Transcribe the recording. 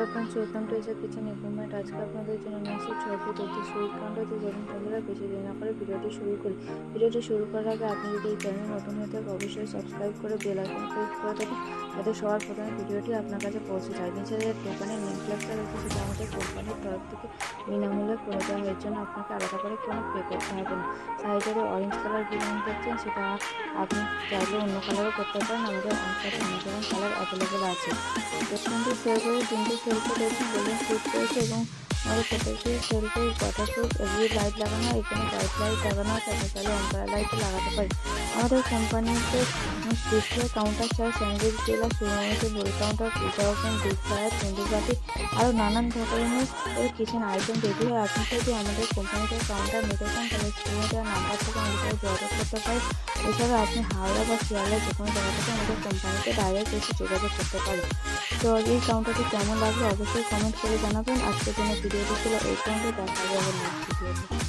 Hello friends welcome to S kitchen আজকে আপনাদের জন্য নিয়ে এসেছি ছয় ফুট একটি সুইট কাউন্টারতে যেমন বন্ধুরা বেশি দেরি না করে ভিডিওটি শুরু করি। ভিডিওটি শুরু করার আগে আপনি যদি এই চ্যানেল নতুন হয়ে থাকে অবশ্যই সাবস্ক্রাইব করে বেল আইকন ক্লিক করে দেবেন, যাতে সবার প্রথমে ভিডিওটি আপনার কাছে পৌঁছে যায়। নিচে যে দোকানের নেম প্লেটটা রয়েছে, সেটা আমাদের কোম্পানির তরফ থেকে বিনামূল্যে করে দেওয়া হয় এর জন্য আপনাকে আলাদা করে কোনো পে করতে হবে না। সাইডে অরেঞ্জ কালার ডিজাইন দেখছেন, সেটা আপনি চাইলে অন্য কালারও করতে পারেন। আমাদের কাছে অনেক কালার অ্যাভেলেবেল আছে। রেস্টুরেন্টে সেল করে তিনটে সেলফে রয়েছে বেলুন ফিট রয়েছে এবং আমাদের প্রত্যেকটি সেলফে ওয়াটারপ্রুফ এলইডি লাইট লাগানো হয় এখানে লাইট লাইট লাগানো আপনি চাইলে অম্পারা লাইটও লাগাতে পারেন আমাদের কোম্পানিতে ডিসপ্লে কাউন্টার ছাড়া স্যান্ডউইচ জেলা সুরমাইতে বড়ি কাউন্টার ওভেন ডিপ ফ্রায়ার তন্দুরবাতি আরও নানান ধরনের কিচেন আইটেম রেডি হয়। আপনি যদি আমাদের কোম্পানিতে কাউন্টার নিতে চান, তাহলে স্ক্রিনে দেওয়া নাম্বার থেকে যোগাযোগ করতে পারেন এছাড়া আপনি হাওড়া বা শিয়ালদা যে কোনো জায়গা থেকে আমাদের কোম্পানিতে ডাইরেক্ট এসে যোগাযোগ করতে পারেন। তো এই কাউন্টারটি কেমন লাগল অবশ্যই কমেন্ট করে জানাবেন। আজকের জন্য ভিডিওটি ছিল এই পর্যন্ত দেখা যাবে নেক্সট